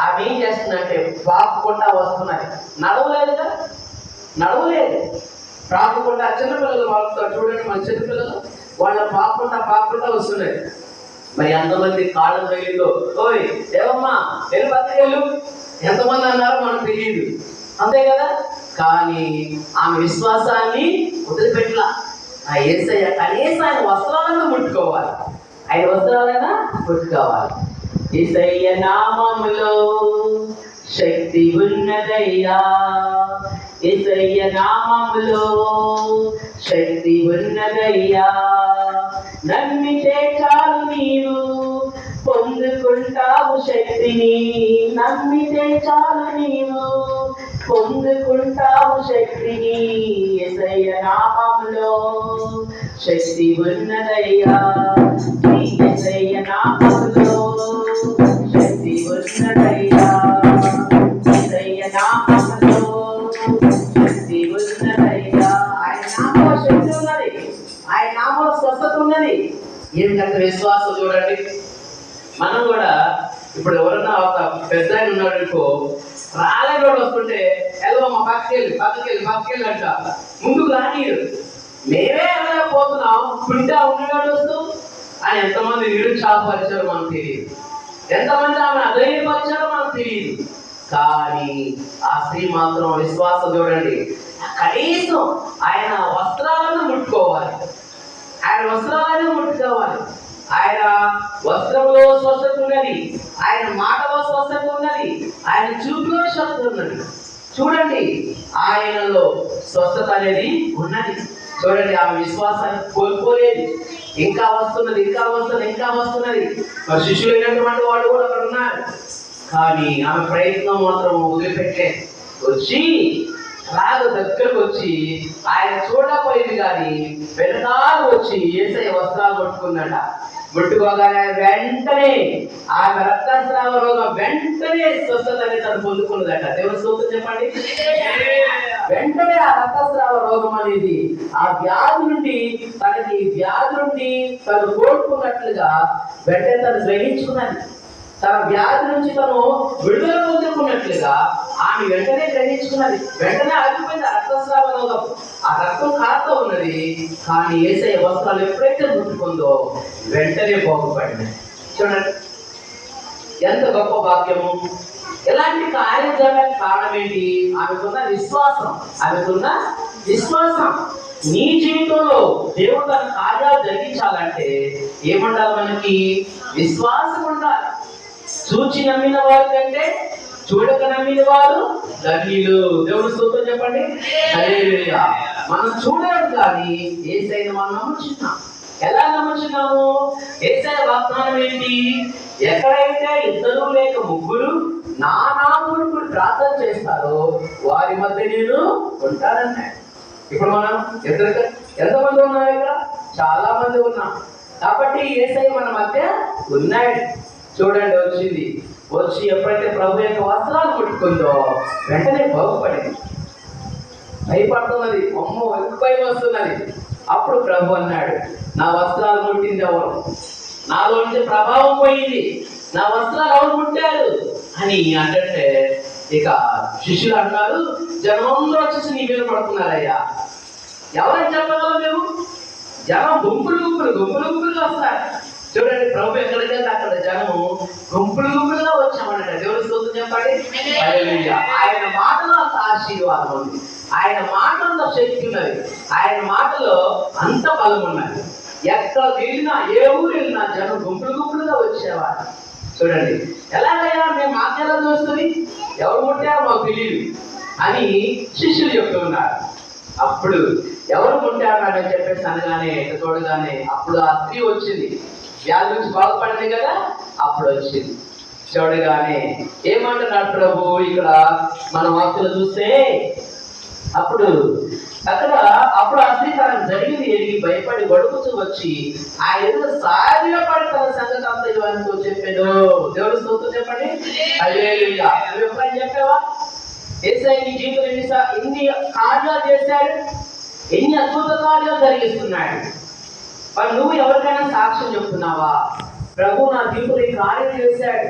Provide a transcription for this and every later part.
ఆమె ఏం చేస్తుందంటే పాపుకుంటా వస్తున్నది నడవలేదుగా? నడవలేదు. రాకుండా చిన్నపిల్లలు వాళ్ళతో చూడండి మన చిన్నపిల్లలు వాళ్ళ పాపకుండా పాపకుండా వస్తున్నాయి. మరి ఎంతమంది కాళ్ళు తగిలిందో. ఓయ్ ఏవమ్మా వెళ్ళి బతకెళ్ళు ఎంతమంది అన్నారో మనకు తెలియదు. అంతే కదా? కానీ ఆమె విశ్వాసాన్ని వదిలిపెట్టలా. ఆ ఏసయ్య కనీసం ఆయన వస్త్రాలను ముట్టుకోవాలి. ఆయన వస్త్రాలైనా ముట్టుకోవాలి. ఇసయ్య నామములో శక్తి ఉన్నదయ్యా. ఇసయ్య నామములో శక్తి ఉన్నదయ్యా. నమ్మితే చాలు నీవు పొందుకుంటావు శక్తిని. నమ్మితే చాలు నీవు పొందుకుంటావు శక్తిని. ఎసయ్య నామంలో శక్తి ఉన్నదయ్యా. ఆయన నామంలో స్వస్థత ఉన్నది. ఏంటంటే విశ్వాసం చూడండి. మనం కూడా ఇప్పుడు ఎవరన్నా ఒక పెద్ద ఆయన ఉన్నాడు అనుకో రాలేడు వస్తుంటే ఎల్వ మా పక్కకి వెళ్ళి పక్కకి వెళ్ళి పక్కకి వెళ్ళి అంట ముందు రానియడు మేమే వెళ్ళలేకపోతున్నాం కుంటా ఉండేవాడు వస్తూ ఆయన ఎంతమంది నిరుత్సాహపరిచారో మనకు తెలియదు. ఎంతమంది ఆమె అధైర్యపరిచారో మనకు తెలియదు. కానీ ఆ స్త్రీ మాత్రం విశ్వాసం చూడండి. కనీసం ఆయన వస్త్రాలను ముట్టుకోవాలి. ఆయన వస్త్రాలను ముట్టుకోవాలి ఆయన వస్త్రంలో స్వస్థత ఉన్నది. ఆయన మాటలో స్వస్థత ఉన్నది. ఆయన చూపులో స్వస్థత ఉన్నది. చూడండి ఆయనలో స్వస్థత అనేది ఉన్నది. చూడండి ఆమె విశ్వాసాన్ని కోల్పోలేదు. ఇంకా వస్తున్నది ఇంకా వస్తున్నది ఇంకా వస్తున్నది. మరి శిష్యులైనటువంటి వాడు కూడా అక్కడ ఉన్నారు కానీ ఆమె ప్రయత్నం మాత్రం వదిలిపెట్టలేదు. వచ్చి వచ్చి ఆయన చూడకపోయింది కానీ వెనకాల వచ్చి ఏసై వస్త్రాలు పట్టుకుందట ముట్టుకోగానే వెంటనే ఆమె రక్తస్రావ రోగం వెంటనే స్వస్థత అనేది తను పొందుకున్నదట. దేవుని సూత్రం చెప్పండి? వెంటనే ఆ రక్తస్రావ రోగం అనేది ఆ వ్యాధి నుండి తనకి వ్యాధి నుండి తను కోరుకున్నట్లుగా వెంటనే తను గ్రహించుకున్నది. తన వ్యాధి నుంచి తను విడుదల పొందుకున్నట్లుగా ఆమె వెంటనే గ్రహించుకున్నది. వెంటనే ఆగిపోయింది రక్తస్రావం ఆ రక్తం కారుతూ ఉన్నది కానీ ఏసే వస్త్రాలు ఎప్పుడైతే ముట్టుకుందో వెంటనే బాగుపడింది చూడండి. ఎంత గొప్ప భాగ్యము. ఎలాంటి కార్యం జరగడానికి కారణం ఏంటి ఆమెకున్న విశ్వాసం ఆమెకున్న విశ్వాసం. నీ జీవితంలో దేవుడు తన కార్యాలు జరిగించాలంటే ఏముండాలి మనకి? విశ్వాసం ఉండాలి. చూచి నమ్మిన వారి కంటే చూడక నమ్మిన వారు ధన్యులు దేవుడు స్తోత్రం చెప్పండి? అదే మనం చూడడం కానీ ఏసైన మనం నమ్ముచున్నాం. ఎలా నమ్ముచున్నాము? ఏసై వాగ్దానం ఏంటి? ఎక్కడైతే ఇద్దరు లేక ముగ్గురు నా నామమును ప్రార్థన చేస్తారో వారి మధ్య నేను ఉంటానన్నాడు. ఇప్పుడు మనం ఎంత ఎంతమంది ఉన్నారు ఇక్కడ? చాలా మంది ఉన్నాం. కాబట్టి ఏసై మన మధ్య ఉన్నాడు. చూడండి వచ్చింది. వచ్చి ఎప్పుడైతే ప్రభు యొక్క వస్త్రాలు కొట్టుకుందో వెంటనే బాగుపడింది. భయపడుతున్నది. అమ్మో ఎందుకు వస్తున్నది? అప్పుడు ప్రభు అన్నాడు నా వస్త్రాలు ముట్టింది ఎవరు నాలో నుంచి ప్రభావం పోయింది. నా వస్త్రాలు ఎవరు ముట్టారు? అని అంటే ఇక శిష్యులు అంటారు జనమందరూ వచ్చేసి నీ మీద పడుతున్నారయ్యా. ఎవరని చెప్పగలం మేము? జనం గుంపులు గుంపులు గుంపులు గుంపులు వస్తారు. చూడండి ప్రభు ఎక్కడికి అక్కడ గుంపులు గుంపులుగా వచ్చామన్నట దేవుని స్తోత్రం చెప్పండి. ఆయన మాటలో అంత ఆశీర్వాదం ఉంది. ఆయన మాటలో శక్తి ఉన్నది. ఆయన మాటలో అంత బలం ఉన్నది. ఎక్కడ వెళ్ళినా ఏ ఊరు వెళ్ళినా జనం గుంపులు గుంపులుగా వచ్చేవారు. చూడండి ఎలాగయ్యా మేము మాకెలా చూస్తుంది? ఎవరు ముట్టారో మాకు తెలియదు అని శిష్యులు చెప్తూ ఉన్నారు. అప్పుడు ఎవరు ముట్టారని చెప్పేసి అనగానే చూడగానే అప్పుడు ఆ స్త్రీ వచ్చింది. వ్యాధి నుంచి బాగుపడింది కదా? అప్పుడు వచ్చింది చూడగానే ఏమంటున్నాడు ప్రభు? ఇక్కడ మన వాక్యలు చూస్తే అప్పుడు అక్కడ అప్పుడు ఆ స్త్రీ తనకు జరిగింది. ఎరిగి భయపడి గడుపుతూ వచ్చి ఆ ఎదురు సాధ్యపడి తన సంగతి అంత ఇవ్వడానికి చెప్పాడు. దేవుడు స్తోత్రం చెప్పండి. హల్లెలూయా. ఎప్పుడైనా చెప్పావా? ఏసై నీ జీవితం ఎన్ని ఎన్ని కార్యాలు చేశాడు? ఎన్ని అద్భుత కార్యాలు జరిగిస్తున్నాడు? మరి నువ్వు సాక్ష్యం చెప్తున్నావా? ప్రభు నా జీవితంలో ఈ కార్యం చేశాడు.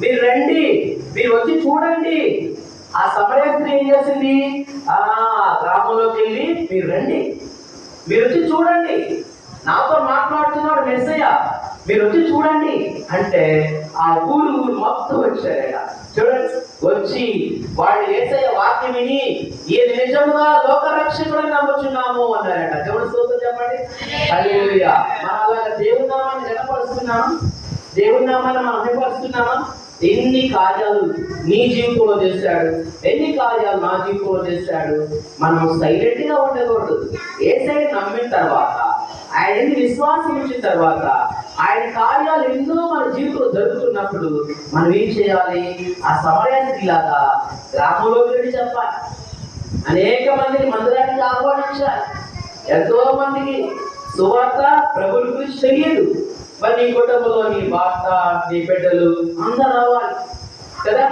మీరు రండి మీరు వచ్చి చూడండి. ఆ సమరయ స్త్రీ ఏం చేసింది? ఆ గ్రామంలోకి వెళ్ళి మీరు రండి. మీరు వచ్చి చూడండి. నాతో మాట్లాడుతున్నాడు మెస్సయ్య. మీరు వచ్చి చూడండి. అంటే ఆ ఊరు ఊరు మొత్తం వచ్చారు చూడండి. వచ్చి వాళ్ళు ఏసయ్య వాక్యం విని ఇది నిజముగా లోక నమ్ముచున్నాము అన్నారట. దేవుడు స్తోత్రం చెప్పండి. హల్లెలూయా మనం అలాగా దేవుని నామాన్ని గణపరుస్తున్నాం దేవుని నామాన్ని మనం అభిపరుస్తున్నామా ఎన్ని కార్యాలు నీ జీవితంలో చేశాడు ఎన్ని కార్యాలు నా జీవితంలో చేశాడు మనం సైలెంట్గా ఉండకూడదు. ఏ సైడ్ నమ్మిన తర్వాత ఆయన్ని విశ్వాసం ఇచ్చిన తర్వాత ఆయన కార్యాలు ఎన్నో మన జీవితంలో జరుగుతున్నప్పుడు మనం ఏం చేయాలి? ఆ సమయానికి ఇలాగా గ్రామంలోకి వెళ్ళి చెప్పాలి. అనేక మందిని మందిరానికి ఆహ్వానించాలి. ఎంతో మందికి సువార్త ప్రభుల గురించి తెలియదు. మరి నీ కుటుంబంలో నీ భర్త నీ బిడ్డలు అందరూ రావాలి. కదా?